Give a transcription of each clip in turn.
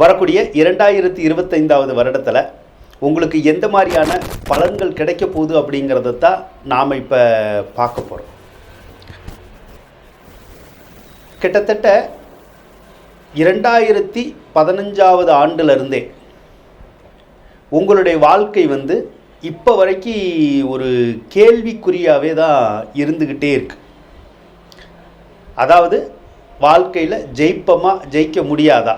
வரக்கூடிய இரண்டாயிரத்தி இருபத்தைந்தாவது வருடத்தில் உங்களுக்கு எந்த மாதிரியான பலன்கள் கிடைக்க போகுது அப்படிங்கிறத தான் நாம் இப்போ பார்க்க போகிறோம் கிட்டத்தட்ட இரண்டாயிரத்தி பதினஞ்சாவது ஆண்டிலிருந்தே உங்களுடைய வாழ்க்கை வந்து இப்போ வரைக்கும் ஒரு கேள்விக்குறியாகவே தான் இருந்துக்கிட்டே இருக்கு. அதாவது வாழ்க்கையில் ஜெயிப்பமா ஜெயிக்க முடியாதா?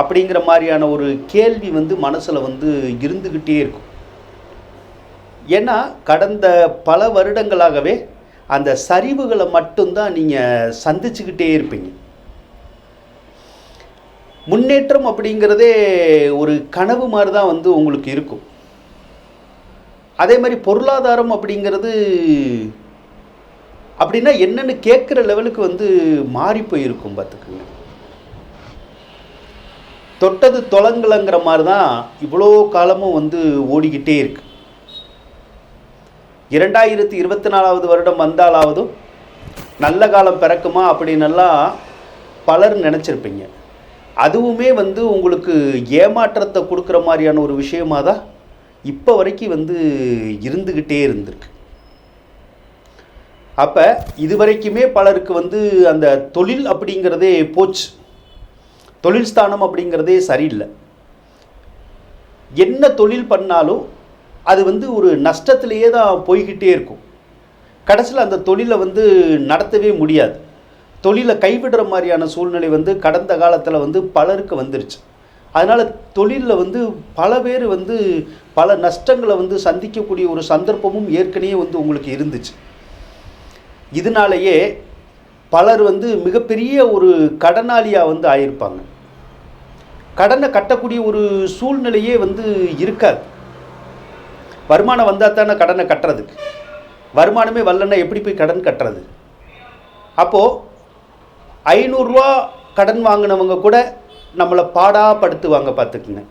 அப்படிங்கிற மாதிரியான ஒரு கேள்வி வந்து மனசில் வந்து இருந்துக்கிட்டே இருக்கும். ஏன்னா கடந்த பல வருடங்களாகவே அந்த சரிவுகளை மட்டும்தான் நீங்கள் சந்திச்சுக்கிட்டே இருப்பீங்க. முன்னேற்றம் அப்படிங்கிறதே ஒரு கனவு மாதிரி தான் வந்து உங்களுக்கு இருக்கும். அதே மாதிரி பொருளாதாரம் அப்படிங்கிறது அப்படின்னா என்னென்னு கேட்குற லெவலுக்கு வந்து மாறி போயிருக்கும் பார்த்துக்குங்க. தொட்டது தொலங்கலங்கிற மாதிரி தான் இவ்வளோ காலமும் வந்து ஓடிக்கிட்டே இருக்கு. இரண்டாயிரத்தி இருபத்தி நாலாவது வருடம் வந்தாலாவதும் நல்ல காலம் பிறக்குமா அப்படின்னெல்லாம் பலர் நினச்சிருப்பீங்க. அதுவுமே வந்து உங்களுக்கு ஏமாற்றத்தை கொடுக்குற மாதிரியான ஒரு விஷயமாக தான் இப்போ வரைக்கும் வந்து இருந்துக்கிட்டே இருந்திருக்கு. அப்போ இது வரைக்குமே பலருக்கு வந்து அந்த தொழில் அப்படிங்கிறதே போச்சு. தொழில் ஸ்தானம் அப்படிங்கிறதே சரியில்லை. என்ன தொழில் பண்ணாலும் அது வந்து ஒரு நஷ்டத்திலேயே தான் போய்கிட்டே இருக்கும். கடைசியில் அந்த தொழிலை வந்து நடத்தவே முடியாது. தொழிலை கைவிடுற மாதிரியான சூழ்நிலை வந்து கடந்த காலத்தில் வந்து பலருக்கு வந்துருச்சு. அதனால் தொழிலில் வந்து பல பேர் வந்து பல நஷ்டங்களை வந்து சந்திக்கக்கூடிய ஒரு சந்தர்ப்பமும் ஏற்கனவே வந்து உங்களுக்கு இருந்துச்சு. இதனாலேயே பலர் வந்து மிகப்பெரிய ஒரு கடனாளியாக வந்து ஆயிருப்பாங்க. கடனை கட்டக்கூடிய ஒரு சூழ்நிலையே வந்து இருக்காது. வருமானம் வந்தால் தானே கடனை கட்டுறதுக்கு. வருமானமே வரலன்னா எப்படி போய் கடன் கட்டுறது? அப்போது ஐநூறுரூவா கடன் வாங்கினவங்க கூட நம்மளை பாடாப்படுத்துவாங்க பார்த்துக்குங்க.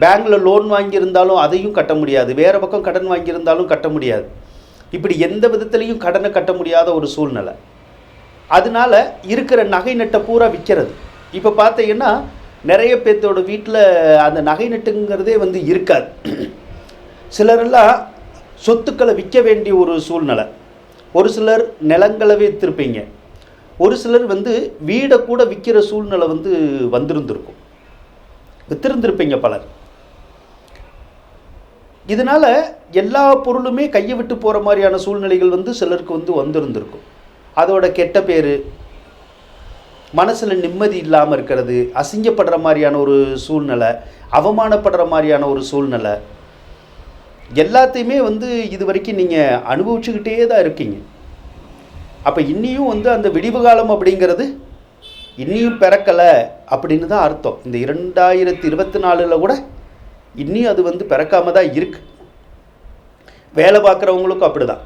பேங்க்கில் லோன் வாங்கியிருந்தாலும் அதையும் கட்ட முடியாது. வேறு பக்கம் கடன் வாங்கியிருந்தாலும் கட்ட முடியாது. இப்படி எந்த விதத்துலேயும் கடனை கட்ட முடியாத ஒரு சூழ்நிலை. அதனால இருக்கிற நகை நட்டை பூரா விற்கிறது இப்போ பார்த்தீங்கன்னா நிறைய பேர்த்தோட வீட்டில் அந்த நகை நட்டுங்கிறதே வந்து இருக்காது. சிலரெல்லாம் சொத்துக்களை விற்க வேண்டிய ஒரு சூழ்நிலை. ஒரு சிலர் நிலங்களை விற்றுருப்பீங்க ஒரு சிலர் வந்து வீடை கூட விற்கிற சூழ்நிலை வந்து வந்திருந்திருக்கும். வித்திருந்திருப்பீங்க பலர். இதனால் எல்லா பொருளுமே கையை விட்டு போகிற மாதிரியான சூழ்நிலைகள் வந்து சிலருக்கு வந்து வந்திருந்திருக்கும். அதோட கெட்ட பேர் மனசில் நிம்மதி இல்லாமல் இருக்கிறது அசிங்கப்படுற மாதிரியான ஒரு சூழ்நிலை அவமானப்படுற மாதிரியான ஒரு சூழ்நிலை எல்லாத்தையுமே வந்து இது வரைக்கும் நீங்கள் அனுபவிச்சுக்கிட்டே தான் இருக்கீங்க. அப்போ இன்னியும் வந்து அந்த விடிவு காலம் அப்படிங்கிறது இன்னியும் பிறக்கலை அப்படின்னு தான் அர்த்தம். இந்த இரண்டாயிரத்தி இருபத்தி நாலில் கூட இன்னும் அது வந்து பிறக்காம தான் இருக்கு. வேலை பார்க்குறவங்களுக்கும் அப்படி தான்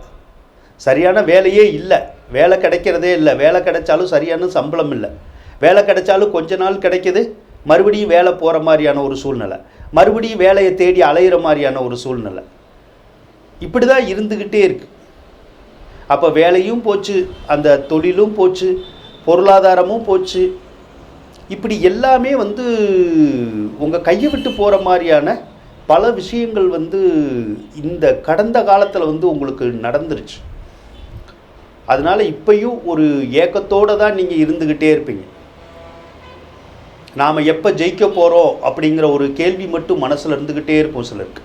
சரியான வேலையே இல்லை. வேலை கிடைக்கிறதே இல்லை. வேலை கிடைச்சாலும் சரியான சம்பளம் இல்லை. வேலை கிடைச்சாலும் கொஞ்ச நாள் கிடைக்கிது. மறுபடியும் வேலை போகிற மாதிரியான ஒரு சூழ்நிலை. மறுபடியும் வேலையை தேடி அலையிற மாதிரியான ஒரு சூழ்நிலை. இப்படி தான் இருந்துக்கிட்டே இருக்குது அப்போ வேலையும் போச்சு அந்த தொழிலும் போச்சு பொருளாதாரமும் போச்சு இப்படி எல்லாமே வந்து உங்கள் கையை விட்டு போகிற மாதிரியான பல விஷயங்கள் வந்து இந்த கடந்த காலத்தில் வந்து உங்களுக்கு நடந்துருச்சு. அதனால் இப்பையும் ஒரு ஏக்கத்தோடு தான் நீங்கள் இருந்துக்கிட்டே இருப்பீங்க. நாம் எப்போ ஜெயிக்க போகிறோம் அப்படிங்கிற ஒரு கேள்வி மட்டும் மனசில் இருந்துக்கிட்டே இருக்கும் சிலருக்கு.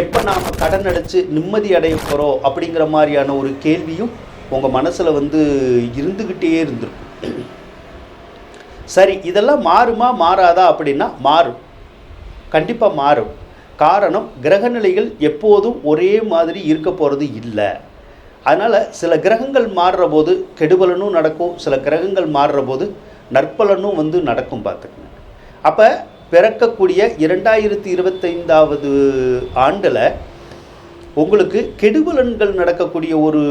எப்போ நாம் கடன் அடைச்சு நிம்மதி அடைய போகிறோம் அப்படிங்கிற மாதிரியான ஒரு கேள்வியும் உங்கள் மனசில் வந்து இருந்துக்கிட்டே இருந்திருக்கும். சரி இதெல்லாம் மாறுமா மாறாதா அப்படின்னா மாறும். கண்டிப்பாக மாறும். காரணம் கிரகநிலைகள் எப்போதும் ஒரே மாதிரி இருக்க போகிறது இல்லை. அதனால் சில கிரகங்கள் மாறுற போது கெடுபலனும் நடக்கும். சில கிரகங்கள் மாறுற போது நற்பலனும் வந்து நடக்கும் பார்த்துக்கங்க. அப்போ பிறக்கக்கூடிய இரண்டாயிரத்தி இருபத்தைந்தாவது ஆண்டில் உங்களுக்கு கெடுபலன்கள் நடக்கக்கூடிய ஒரு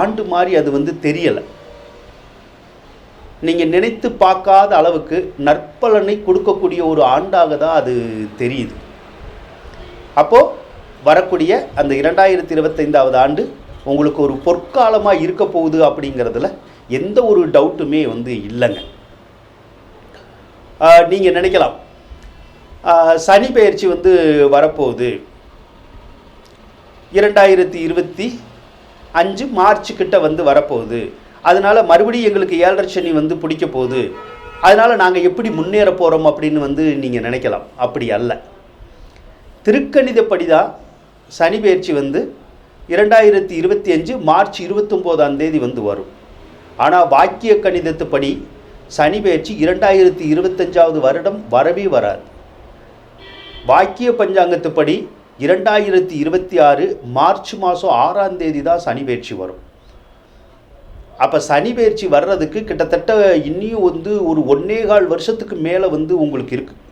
ஆண்டு மாதிரி அது வந்து தெரியலை. நீங்கள் நினைத்து பார்க்காத அளவுக்கு நற்பலனை கொடுக்கக்கூடிய ஒரு ஆண்டாக தான் அது தெரியுது. அப்போது வரக்கூடிய அந்த இரண்டாயிரத்தி இருபத்தைந்தாவது ஆண்டு உங்களுக்கு ஒரு பொற்காலமாக இருக்க போகுது அப்படிங்கிறதுல எந்த ஒரு டவுட்டுமே வந்து இல்லைங்க. நீங்கள் நினைக்கலாம். சனி பயிற்சி வந்து வரப்போகுது. இரண்டாயிரத்தி இருபத்தி அஞ்சு மார்ச் கிட்ட வந்து வரப்போகுது. அதனால் மறுபடியும் எங்களுக்கு ஏழரை சனி வந்து பிடிக்க போகுது. அதனால் நாங்கள் எப்படி முன்னேற போகிறோம் அப்படின்னு வந்து நீங்கள் நினைக்கலாம். அப்படி அல்ல. திருக்கணிதப்படி தான் சனி பயிற்சி வந்து இரண்டாயிரத்தி இருபத்தி அஞ்சு மார்ச் இருபத்தொம்போதாம் தேதி வந்து வரும். ஆனால் வாக்கிய கணிதத்துப்படி சனி பயிற்சி இரண்டாயிரத்தி இருபத்தஞ்சாவது வருடம் வரவே வராது. வாக்கிய பஞ்சாங்கத்துப்படி இரண்டாயிரத்தி இருபத்தி ஆறு மார்ச் மாதம் ஆறாம் தேதி தான் சனி பயிற்சி வரும். அப்போ சனி பயிற்சி வர்றதுக்கு கிட்டத்தட்ட இன்னியும் வந்து ஒரு ஒன்னே கால் வருஷத்துக்கு மேலே வந்து உங்களுக்கு இருக்குது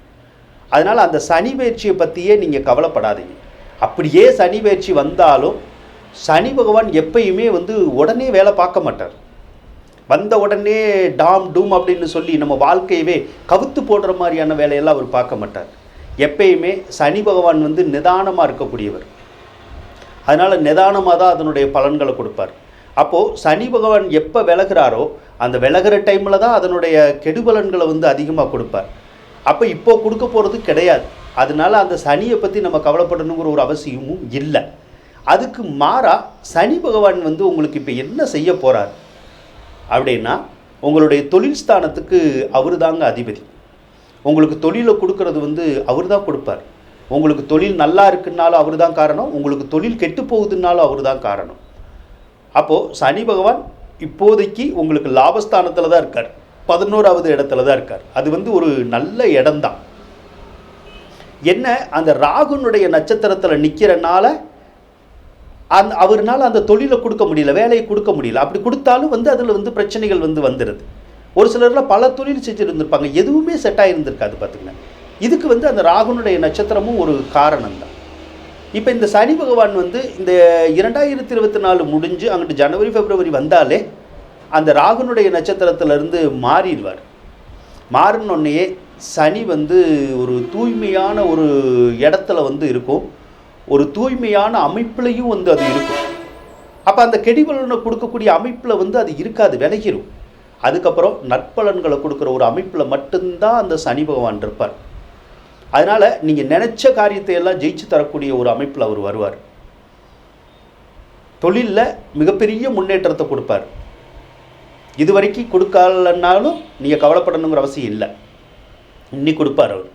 அதனால் அந்த சனி பயிற்சியை பற்றியே நீங்கள் கவலைப்படாதீங்க. அப்படியே சனி பயிற்சி வந்தாலும் சனி பகவான் எப்பயுமே வந்து உடனே வேலை பார்க்க மாட்டார். வந்த உடனே டாம் டூம் அப்படின்னு சொல்லி நம்ம வாழ்க்கையவே கவுத்து போடுற மாதிரியான வேலையெல்லாம் அவர் பார்க்க மாட்டார். எப்பயுமே சனி பகவான் வந்து நிதானமாக இருக்கக்கூடியவர். அதனால் நிதானமாக தான் அதனுடைய பலன்களை கொடுப்பார். அப்போது சனி பகவான் எப்போ விலகுறாரோ அந்த விலகிற டைமில் தான் அதனுடைய கெடுபலன்களை வந்து அதிகமாக கொடுப்பார். அப்போ இப்போ கொடுக்க போகிறது கிடையாது. அதனால அந்த சனியை பற்றி நம்ம கவலைப்படணுங்கிற ஒரு அவசியமும் இல்லை. அதுக்கு மாறாக சனி பகவான் வந்து உங்களுக்கு இப்போ என்ன செய்ய போகிறார் அப்படின்னா உங்களுடைய தொழில் ஸ்தானத்துக்கு அவர் தாங்க அதிபதி. உங்களுக்கு தொழிலை கொடுக்கறது வந்து அவர் தான் கொடுப்பார். உங்களுக்கு தொழில் நல்லா இருக்குன்னாலும் அவர் தான் காரணம். உங்களுக்கு தொழில் கெட்டு போகுதுன்னாலும் அவர் தான் காரணம். அப்போது சனி பகவான் இப்போதைக்கு உங்களுக்கு லாபஸ்தானத்தில் தான் இருக்கார். பதினோராவது இடத்துல தான் இருக்கார். அது வந்து ஒரு நல்ல இடம்தான். என்ன? அந்த ராகுனுடைய நட்சத்திரத்தில் நிற்கிறனால அந் அவர்னால் அந்த தொழிலை கொடுக்க முடியல வேலையை கொடுக்க முடியல. அப்படி கொடுத்தாலும் வந்து அதில் வந்து பிரச்சனைகள் வந்து வந்துடுது ஒரு சிலரில் பல தொழில் செஞ்சுருந்துருப்பாங்க. எதுவுமே செட் ஆகிருந்திருக்காது பார்த்துக்கங்க. இதுக்கு வந்து அந்த ராகுனுடைய நட்சத்திரமும் ஒரு காரணம் தான் இப்போ இந்த சனி பகவான் வந்து இந்த இரண்டாயிரத்தி இருபத்தி நாலு முடிஞ்சு அங்கிட்டு ஜனவரி பிப்ரவரி வந்தாலே அந்த ராகுனுடைய நட்சத்திரத்திலிருந்து மாறிடுவார். மாறினோடனேயே சனி வந்து ஒரு தூய்மையான ஒரு இடத்துல வந்து இருக்கும். ஒரு தூய்மையான அமைப்புலையும் வந்து அது இருக்கும். அப்போ அந்த கெடிபலனை கொடுக்கக்கூடிய அமைப்பில் வந்து அது இருக்காது விலகிடும் அதுக்கப்புறம் நற்பலன்களை கொடுக்குற ஒரு அமைப்பில் மட்டும்தான் அந்த சனி பகவான் இருப்பார். அதனால் நீங்கள் நினச்ச காரியத்தை எல்லாம் ஜெயிச்சு தரக்கூடிய ஒரு அமைப்பில் அவர் வருவார். தொழிலில் மிகப்பெரிய முன்னேற்றத்தை கொடுப்பார். இது வரைக்கும் கொடுக்கலன்னாலும் நீங்கள் கவலைப்படணுங்கிற அவசியம் இல்லை. இன்னி கொடுப்பார் அவர்.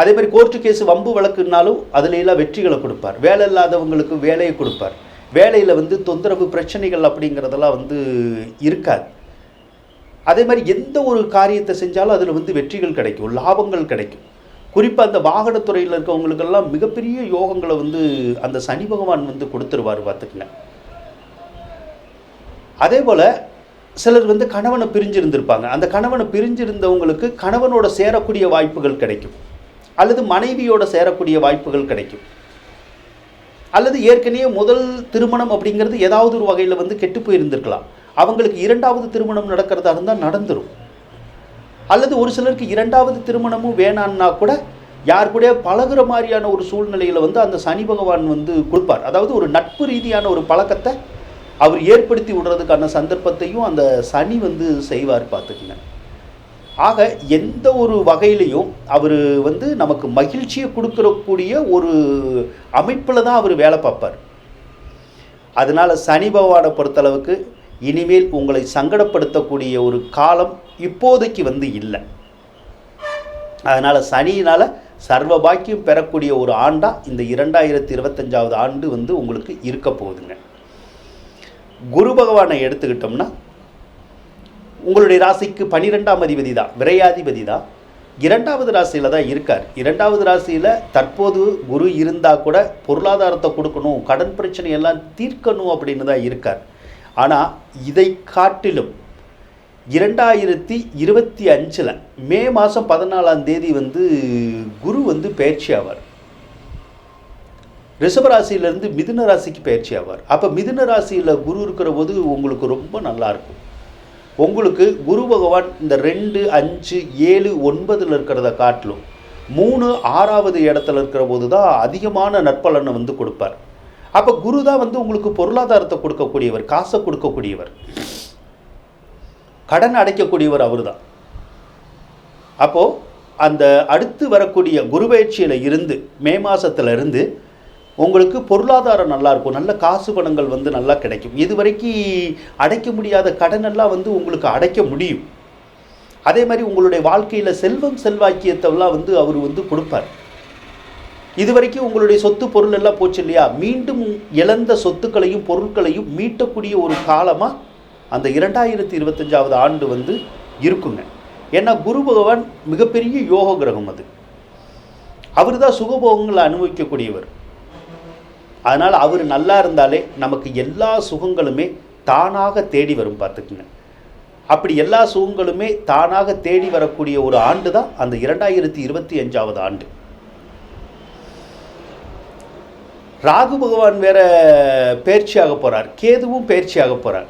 அதே மாதிரி கோர்ட்டு கேஸ் வம்பு வழக்குனாலும் அதுல வெற்றிகளை கொடுப்பார். வேலை இல்லாதவங்களுக்கு வேலையை கொடுப்பார். வேலையில் வந்து தொந்தரவு பிரச்சனைகள் அப்படிங்கிறதெல்லாம் வந்து இருக்காது. அதே மாதிரி எந்த ஒரு காரியத்தை செஞ்சாலும் அதில் வந்து வெற்றிகள் கிடைக்கும் லாபங்கள் கிடைக்கும். குறிப்பாக அந்த வாகனத்துறையில் இருக்கவங்களுக்கெல்லாம் மிகப்பெரிய யோகங்களை வந்து அந்த சனி பகவான் வந்து கொடுத்துருவார் பார்த்துக்குங்க. அதே போல் சிலர் வந்து கணவனை பிரிஞ்சிருந்திருப்பாங்க. அந்த கணவனை பிரிஞ்சிருந்தவங்களுக்கு கணவனோட சேரக்கூடிய வாய்ப்புகள் கிடைக்கும். அல்லது மனைவியோட சேரக்கூடிய வாய்ப்புகள் கிடைக்கும். அல்லது ஏற்கனவே முதல் திருமணம் அப்படிங்கிறது ஏதாவது ஒரு வகையில் வந்து கெட்டு போயிருந்திருக்கலாம். அவங்களுக்கு இரண்டாவது திருமணம் நடக்கிறதா இருந்தால் நடந்துடும் அல்லது ஒரு சிலருக்கு இரண்டாவது திருமணமும் வேணான்னா கூட யார் கூட பழகுற மாதிரியான ஒரு சூழ்நிலையில் வந்து அந்த சனி பகவான் வந்து கொடுப்பார் அதாவது ஒரு நட்பு ரீதியான ஒரு பழக்கத்தை அவர் ஏற்படுத்தி விடுறதுக்கான சந்தர்ப்பத்தையும் அந்த சனி வந்து செய்வார் பார்த்துக்குங்க. ஆக எந்த ஒரு வகையிலையும் அவர் வந்து நமக்கு மகிழ்ச்சியை கொடுக்கறக்கூடிய ஒரு அமைப்பில் தான் அவர் வேலை பார்ப்பார். அதனால் சனி பகவானை பொறுத்தளவுக்கு இனிமேல் உங்களை சங்கடப்படுத்தக்கூடிய ஒரு காலம் இப்போதைக்கு வந்து இல்லை. அதனால் சனியினால் சர்வ பாக்கியம் பெறக்கூடிய ஒரு ஆண்டாக இந்த இரண்டாயிரத்தி இருபத்தஞ்சாவது ஆண்டு வந்து உங்களுக்கு இருக்க போகுதுங்க. குரு பகவானை எடுத்துக்கிட்டோம்னா உங்களுடைய ராசிக்கு பனிரெண்டாம் அதிபதி தான் விரையாதிபதி தான். இரண்டாவது ராசியில் தான் இருக்கார். இரண்டாவது ராசியில் தற்போது குரு இருந்தால் கூட பொருளாதாரத்தை கொடுக்கணும் கடன் பிரச்சனையெல்லாம் தீர்க்கணும் அப்படின்னு தான் இருக்கார். ஆனால் இதை காட்டிலும் இரண்டாயிரத்தி இருபத்தி அஞ்சில் மே மாதம் பதினாலாம் தேதி வந்து குரு வந்து பயிற்சி ஆவார் ரிஷபராசியிலேருந்து மிதுன ராசிக்கு பயிற்சி ஆவார் அப்போ மிதுன ராசியில் குரு இருக்கிற போது உங்களுக்கு ரொம்ப நல்லாயிருக்கும் உங்களுக்கு குரு பகவான் இந்த ரெண்டு அஞ்சு ஏழு ஒன்பதில் இருக்கிறத காட்டிலும் மூணு ஆறாவது இடத்துல இருக்கிற போது தான் அதிகமான நற்பலனை வந்து கொடுப்பார். அப்போ குரு தான் வந்து உங்களுக்கு பொருளாதாரத்தை கொடுக்கக்கூடியவர் காசை கொடுக்கக்கூடியவர். கடன் அடைக்கக்கூடியவர் அவர் தான் அப்போது அந்த அடுத்து வரக்கூடிய குருபெயர்ச்சியில் இருந்து மே மாதத்துலேருந்து உங்களுக்கு பொருளாதாரம் நல்லாயிருக்கும் நல்ல காசு பணங்கள் வந்து நல்லா கிடைக்கும். இது வரைக்கும் அடைக்க முடியாத கடனெல்லாம் வந்து உங்களுக்கு அடைக்க முடியும். அதே மாதிரி உங்களுடைய வாழ்க்கையில் செல்வம் செல்வாக்கியத்தெல்லாம் வந்து அவர் வந்து கொடுப்பார். இது வரைக்கும் உங்களுடைய சொத்து பொருள் எல்லாம் போச்சு இல்லையா? மீண்டும் இழந்த சொத்துக்களையும் பொருட்களையும் மீட்டக்கூடிய ஒரு காலமாக அந்த இரண்டாயிரத்தி இருபத்தஞ்சாவது ஆண்டு வந்து இருக்குங்க. ஏன்னா குரு பகவான் மிகப்பெரிய யோக கிரகம் அது. அவர் தான் சுகபோகங்களை அனுபவிக்கக்கூடியவர். அதனால் அவர் நல்லா இருந்தாலே நமக்கு எல்லா சுகங்களுமே தானாக தேடி வரும் பார்த்துக்குங்க. அப்படி எல்லா சுகங்களுமே தானாக தேடி வரக்கூடிய ஒரு ஆண்டு தான் அந்த இரண்டாயிரத்தி இருபத்தி அஞ்சாவது ஆண்டு. ராகு பகவான் வேற பயிற்சியாக போகிறார் கேதுவும் பயிற்சியாக போகிறார்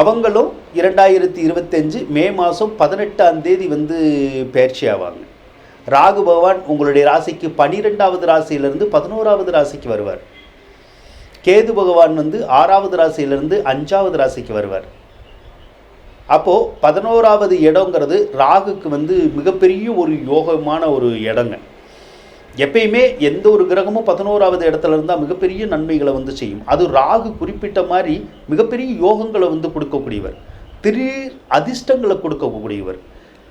அவங்களும் இரண்டாயிரத்தி இருபத்தஞ்சு மே மாதம் பதினெட்டாம் தேதி வந்து பயிற்சி ஆவாங்க ராகு பகவான் உங்களுடைய ராசிக்கு பனிரெண்டாவது ராசியிலிருந்து பதினோராவது ராசிக்கு வருவார். கேது பகவான் வந்து ஆறாவது ராசியிலிருந்து அஞ்சாவது ராசிக்கு வருவார். அப்போது பதினோராவது இடங்கிறது ராகுக்கு வந்து மிகப்பெரிய ஒரு யோகமான ஒரு இடங்க. எப்பயுமே எந்த ஒரு கிரகமும் பதினோராவது இடத்துல இருந்தால் மிகப்பெரிய நன்மைகளை வந்து செய்யும். அது ராகு குறிப்பிட்ட மாதிரி மிகப்பெரிய யோகங்களை வந்து கொடுக்கக்கூடியவர். திடீர் அதிர்ஷ்டங்களை கொடுக்கக்கூடியவர்.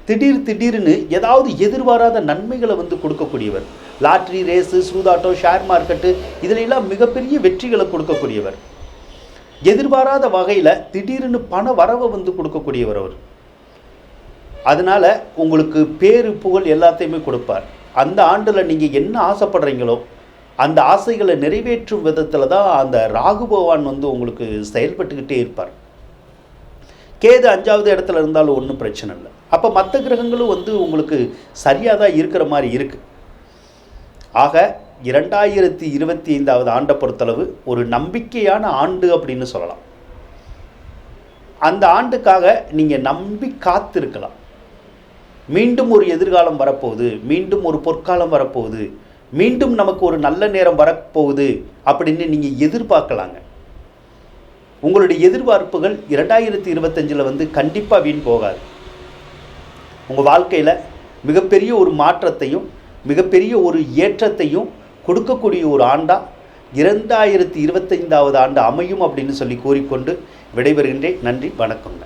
திடீர் திடீர்னு ஏதாவது எதிர்பாராத நன்மைகளை வந்து கொடுக்கக்கூடியவர். லாட்ரி ரேஸு சூதாட்டம் ஷேர் மார்க்கெட்டு இதிலெல்லாம் மிகப்பெரிய வெற்றிகளை கொடுக்கக்கூடியவர். எதிர்பாராத வகையில் திடீர்னு பண வரவை வந்து கொடுக்கக்கூடியவர் அவர். அதனால் உங்களுக்கு பேரு புகழ் எல்லாத்தையுமே கொடுப்பார். அந்த ஆண்டில் நீங்கள் என்ன ஆசைப்படுறீங்களோ அந்த ஆசைகளை நிறைவேற்றும் விதத்தில் தான் அந்த ராகு பகவான் வந்து உங்களுக்கு செயல்பட்டுக்கிட்டே இருப்பார். கேது அஞ்சாவது இடத்துல இருந்தாலும் ஒன்றும் பிரச்சனை இல்லை. அப்போ மற்ற கிரகங்களும் வந்து உங்களுக்கு சரியாக தான் இருக்கிற மாதிரி இருக்குது ஆக இரண்டாயிரத்தி இருபத்தி ஐந்தாவது ஆண்டை பொறுத்தளவு ஒரு நம்பிக்கையான ஆண்டு அப்படின்னு சொல்லலாம். அந்த ஆண்டுக்காக நீங்கள் நம்பி காத்திருக்கலாம். மீண்டும் ஒரு எதிர்காலம் வரப்போகுது மீண்டும் ஒரு பொற்காலம் வரப்போகுது மீண்டும் நமக்கு ஒரு நல்ல நேரம் வரப்போகுது அப்படின்னு நீங்கள் எதிர்பார்க்கலாங்க. உங்களுடைய எதிர்பார்ப்புகள் இரண்டாயிரத்தி இருபத்தஞ்சில் வந்து கண்டிப்பாக வீண் போகாது. உங்கள் வாழ்க்கையில் மிகப்பெரிய ஒரு மாற்றத்தையும் மிகப்பெரிய ஒரு ஏற்றத்தையும் கொடுக்கக்கூடிய ஒரு ஆண்டாக இரண்டாயிரத்தி இருபத்தைந்தாவது ஆண்டு அமையும் அப்படின்னு சொல்லி கூறிக்கொண்டு விடைபெறுகின்றேன். நன்றி வணக்கங்க